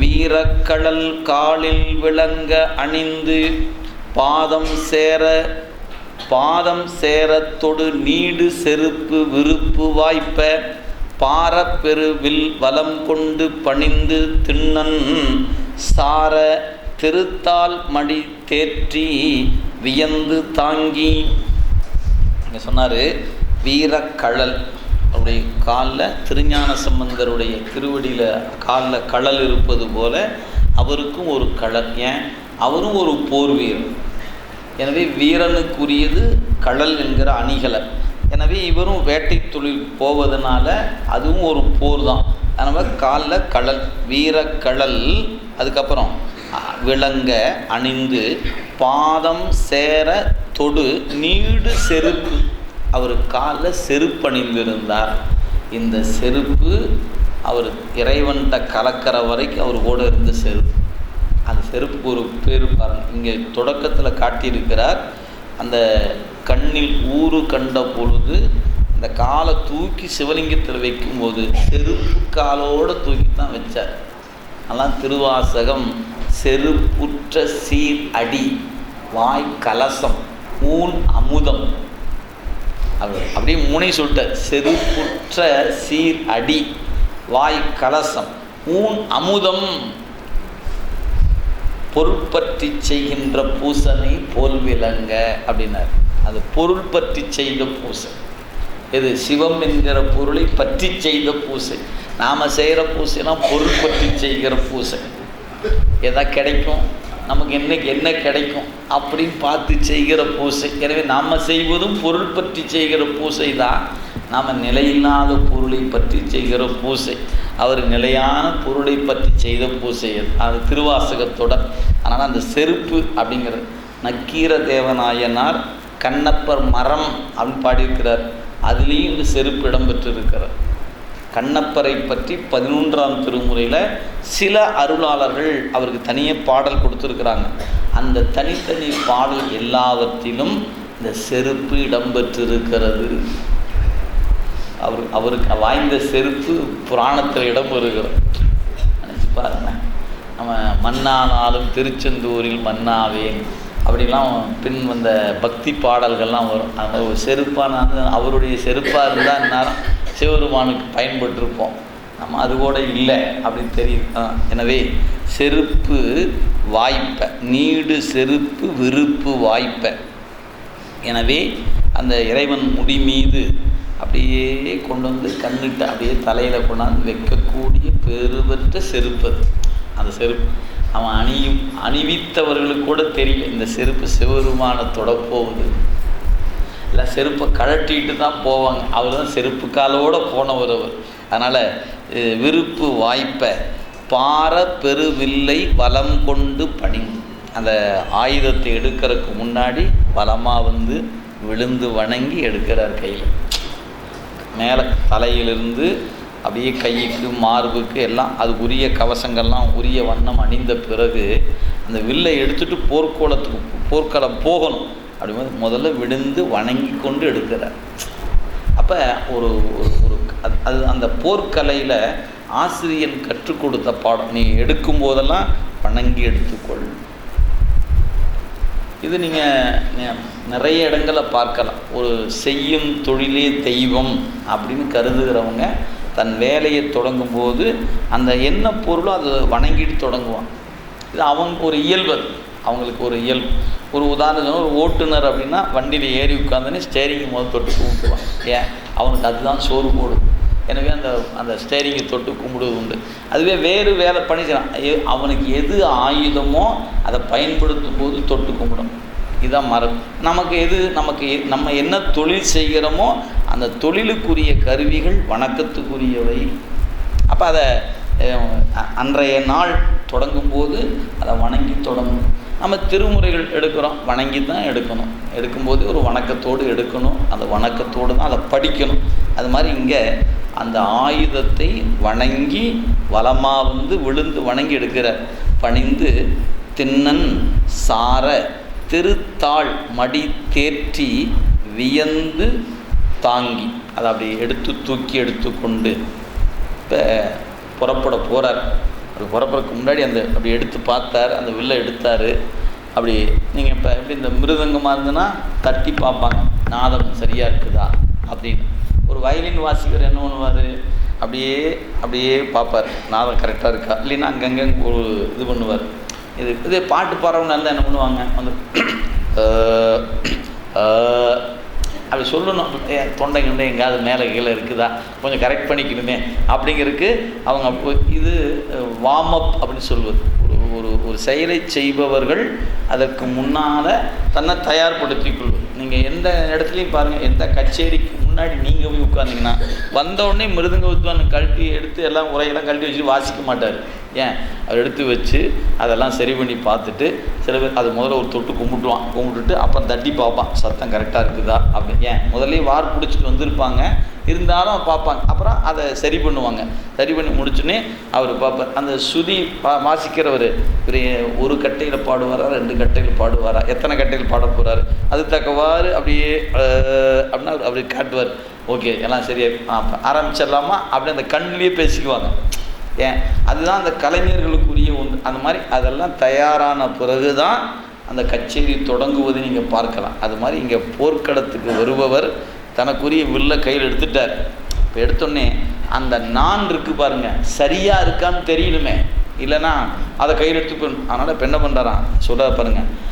வீரக்கடல் காலில் விளங்க அணிந்து பாதம் சேர பாதம் சேரத்தொடு நீடு செருப்பு விருப்பு வாய்ப்ப பாரப்பெருவில் வலம் கொண்டு பணிந்து திண்ணன் சார திருத்தால் மடி தேற்றி வியந்து தாங்கி. இங்கே சொன்னார் வீரக்கழல். அவருடைய காலில் திருஞான சம்பந்தருடைய திருவடியில் காலில் கழல் இருப்பது போல அவருக்கும் ஒரு கடல் ஏன்? அவரும் ஒரு போர் வீரர். எனவே வீரனுக்குரியது கடல் என்கிற அணிகலை. எனவே இவரும் வேட்டை தொழில் போவதனால அதுவும் ஒரு போர் தான். அதனால் காலில் கழல் வீரக்கடல் அதுக்கப்புறம் விளங்க அணிந்து பாதம் சேர தொடு நீடு செருப்பு அவர் காலில் செருப்பு அணிந்திருந்தார். இந்த செருப்பு அவர் இறைவன்கிட்ட கலக்கிற வரைக்கும் அவர் கூட இருந்த செருப்பு. அந்த செருப்புக்கு ஒரு பேர் பாருங்கள் இங்கே தொடக்கத்தில் காட்டியிருக்கிறார். அந்த கண்ணில் ஊறு கண்ட பொழுது அந்த காலை தூக்கி சிவலிங்கத்தில் வைக்கும்போது செருப்பு காலோடு தூக்கி தான் வச்சார். அதெல்லாம் திருவாசகம். செருப்புற்ற சீர் அடி வாய் கலசம் ஊன் அமுதம். அவர் அப்படியே முனை சொல்லிட்டார் செருப்புற்ற சீர் அடி வாய் கலசம் ஊன் அமுதம். பொருட்பற்றி செய்கின்ற பூசனை போல் விளங்க அப்படின்னார். அது பொருள் பற்றி செய்த பூசை. இது சிவம் என்கிற பொருளை பற்றி செய்த பூசை. நாம் செய்கிற பூசைனா பொருள் பற்றி செய்கிற பூசை. எதா கிடைக்கும்? நமக்கு என்னைக்கு என்ன கிடைக்கும் அப்படின்னு பார்த்து செய்கிற பூசை. எனவே நாம் செய்வதும் பொருள் பற்றி செய்கிற பூசை தான். நாம் நிலையில்லாத பொருளை பற்றி செய்கிற பூசை. அவர் நிலையான பொருளை பற்றி செய்த பூசை அது. திருவாசகத்தோட. திருவாசகத்தொடர் அதனால் அந்த செருப்பு அப்படிங்கிறது நக்கீர தேவநாயனார் கண்ணப்பர் மரம் அப்படின்னு பாடியிருக்கிறார். அதுலேயும் இந்த செருப்பு இடம்பெற்றிருக்கிறார் கண்ணப்பரை பற்றி பதினொன்றாம் திருமுறையில் சில அருளாளர்கள் அவருக்கு தனியே பாடல் கொடுத்துருக்குறாங்க. அந்த தனித்தனி பாடல் எல்லாவற்றிலும் இந்த செருப்பு இடம்பெற்றிருக்கிறது. அவர் அவருக்கு வாய்ந்த செருப்பு புராணத்தில் இடம் பெறுகிறோம் நினச்சி பாருங்க. நம்ம மன்னானாலும் திருச்செந்தூரில் மன்னாவேன். அப்படிலாம் பின் வந்த பக்தி பாடல்கள்லாம் வரும். அந்த ஒரு செருப்பான அவருடைய செருப்பாக இருந்தால் நேரம் சிவபெருமானுக்கு பயன்பட்டிருப்போம். நம்ம அது கூட இல்லை அப்படின்னு தெரியும். எனவே செருப்பு வாய்ப்ப நீடு செருப்பு விருப்பு வாய்ப்ப. எனவே அந்த இறைவன் முடி மீது அப்படியே கொண்டு வந்து கண்ணுட்டு அப்படியே தலையில் கொண்டாந்து வைக்கக்கூடிய பெருபற்ற செருப்பு அந்த செருப்பு. அவன் அணியும் அணிவித்தவர்களுக்கு கூட தெரியல இந்த செருப்பு சிவபெருமானை தொடப்போகுது. இல்லை செருப்பை கழட்டிட்டு தான் போவாங்க. அவர் தான் செருப்பு காலோடு போனவர் அவர். அதனால் விருப்பு வாய்ப்பை பார பெருவில்லை வலம் கொண்டு பணிந்து அந்த ஆயுதத்தை எடுக்கிறதுக்கு முன்னாடி வளமாக வந்து விழுந்து வணங்கி எடுக்கிறார் கையில். மேலே தலையிலிருந்து அப்படியே கைக்கு மார்புக்கு எல்லாம் அதுக்குரிய கவசங்கள்லாம் உரிய வண்ணம் அணிந்த பிறகு அந்த வில்லை எடுத்துகிட்டு போர்க்கோளத்துக்கு போர்க்களம் போகணும். அப்படிங்கும்போது முதல்ல விழுந்து வணங்கி கொண்டு எடுக்கிறார். அப்போ ஒரு ஒரு ஒரு அது- அது அந்த போர்க்கலையில் ஆசிரியன் கற்றுக் கொடுத்த பாடம். நீ எடுக்கும் போதெல்லாம் வணங்கி எடுத்துக்கொள். இது நீங்கள் நிறைய இடங்களில் பார்க்கலாம். ஒரு செய்யும் தொழிலே தெய்வம் அப்படின்னு கருதுகிறவங்க தன் வேலையை தொடங்கும் போது அந்த என்ன பொருளோ அதை வணங்கிட்டு தொடங்குவான். இது அவங்க ஒரு இயல்பு அவங்களுக்கு ஒரு இயல்பு. ஒரு உதாரணம் ஒரு ஓட்டுநர் அப்படின்னா வண்டியில் ஏறி உட்காந்துன்னு ஸ்டேரிங்கை முதல் தொட்டு கும்பிடுவான் ஏன்? அவனுக்கு அதுதான் சோறு போடும் எனவே அந்த அந்த ஸ்டேரிங்கை தொட்டு கும்பிடுவது உண்டு. அதுவே வேறு வேலை பண்ணிக்கிறான் எ- அவனுக்கு எது ஆயுதமோ அதை பயன்படுத்தும் போது தொட்டு கும்பிடும். இதுதான் மரபு. நமக்கு எது நமக்கு நம்ம என்ன தொழில் செய்கிறோமோ அந்த தொழிலுக்குரிய கருவிகள் வணக்கத்துக்குரியவை. அப்போ அதை அன்றைய நாள் தொடங்கும்போது அதை வணங்கி தொடங்கும் நம்ம திருமுறைகள் எடுக்கிறோம் வணங்கி தான் எடுக்கணும். எடுக்கும்போது ஒரு வணக்கத்தோடு எடுக்கணும். அந்த வணக்கத்தோடு தான் அதை படிக்கணும். அது மாதிரி இங்கே அந்த ஆயுதத்தை வணங்கி வளமாக வந்து விழுந்து வணங்கி எடுக்கிற பணிந்து திண்ணன் சார திருத்தாள் மடி தேற்றி வியந்து தாங்கி. அதை அப்படி எடுத்து தூக்கி எடுத்துக்கொண்டு இப்போ புறப்பட போகிறார் அப்படி புறப்புறக்கு முன்னாடி அந்த அப்படி எடுத்து பார்த்தார் அந்த வில்லை எடுத்தார். அப்படி நீங்கள் இப்போ எப்படி இந்த மிருதங்கமாக இருந்ததுன்னா தட்டி பார்ப்பாங்க நாதம் சரியாக இருக்குதா அப்படின்னு. ஒரு வயலின் வாசிக்கிற என்ன பண்ணுவார்? அப்படியே அப்படியே பார்ப்பார் நாதம் கரெக்டாக இருக்கா? இல்லைன்னா அங்கங்கே ஒரு இது பண்ணுவார். இது இதே பாட்டு பாடுறவங்க நல்லா என்ன பண்ணுவாங்க? அந்த சொல்லணும். ஏன் தொண்டை கண்டை எங்கேயாவது மேலே கீழே இருக்குதா? கொஞ்சம் கரெக்ட் பண்ணிக்கணுமே. அப்படிங்கிறதுக்கு அவங்க இது வார்ம் அப் அப்படின்னு சொல்வது ஒரு ஒரு ஒரு செயலை செய்பவர்கள் அதற்கு முன்னால் தன்னை தயார்படுத்தி கொள்வது. நீங்கள் எந்த இடத்துலையும் பாருங்கள் எந்த கச்சேரிக்கு முன்னாடி நீங்கள் போய் உட்காந்திங்கன்னா வந்த மிருதங்க வித்வான் கழட்டி எடுத்து எல்லாம் உரையெல்லாம் கழட்டி வச்சுட்டு வாசிக்க மாட்டார். ஏன்? அவர் எடுத்து வச்சு அதெல்லாம் சரி பண்ணி பார்த்துட்டு சில பேர் அது முதல்ல ஒரு தொட்டு கும்பிட்டுவான். கும்பிட்டுட்டு அப்புறம் தட்டி பார்ப்பான். சத்தம் கரெக்டாக இருக்குதா? அப்படி. ஏன்? முதல்ல வார் பிடிச்சிட்டு வந்திருப்பாங்க. இருந்தாலும் பார்ப்பாங்க. அப்புறம் அதை சரி பண்ணுவாங்க. சரி பண்ணி முடிச்சுன்னே அவர் பார்ப்பார். அந்த சுதி பா வாசிக்கிறவர் இவர் ஒரு கட்டையில் பாடுவாரா? ரெண்டு கட்டையில் பாடுவாரா? எத்தனை கட்டையில் பாட போகிறாரு அது தக்கவாறு அப்படியே அப்படின்னா அவர் அப்படி காட்டுவார். ஓகே எல்லாம் சரியா ஆரம்பிச்சிடலாமா? அப்படி அந்த கண்ணிலேயே பேசிக்குவாங்க. ஏன்? அதுதான் அந்த கலைஞர்களுக்குரிய ஒன்று. அந்த மாதிரி அதெல்லாம் தயாரான பிறகு தான் அந்த கச்சேரி தொடங்குவதை நீங்கள் பார்க்கலாம். அது மாதிரி இங்கே போர்க்களத்துக்கு வருபவர் தனக்குரிய வில்லை கையில் எடுத்துட்டார். இப்போ எடுத்தோடனே அந்த நான் இருக்கு பாருங்கள் சரியாக இருக்கான்னு தெரியணுமே. இல்லைன்னா அதை கையில் எடுத்து அதனால் இப்போ என்ன பண்ணுறான் சொல்கிறார் பாருங்கள்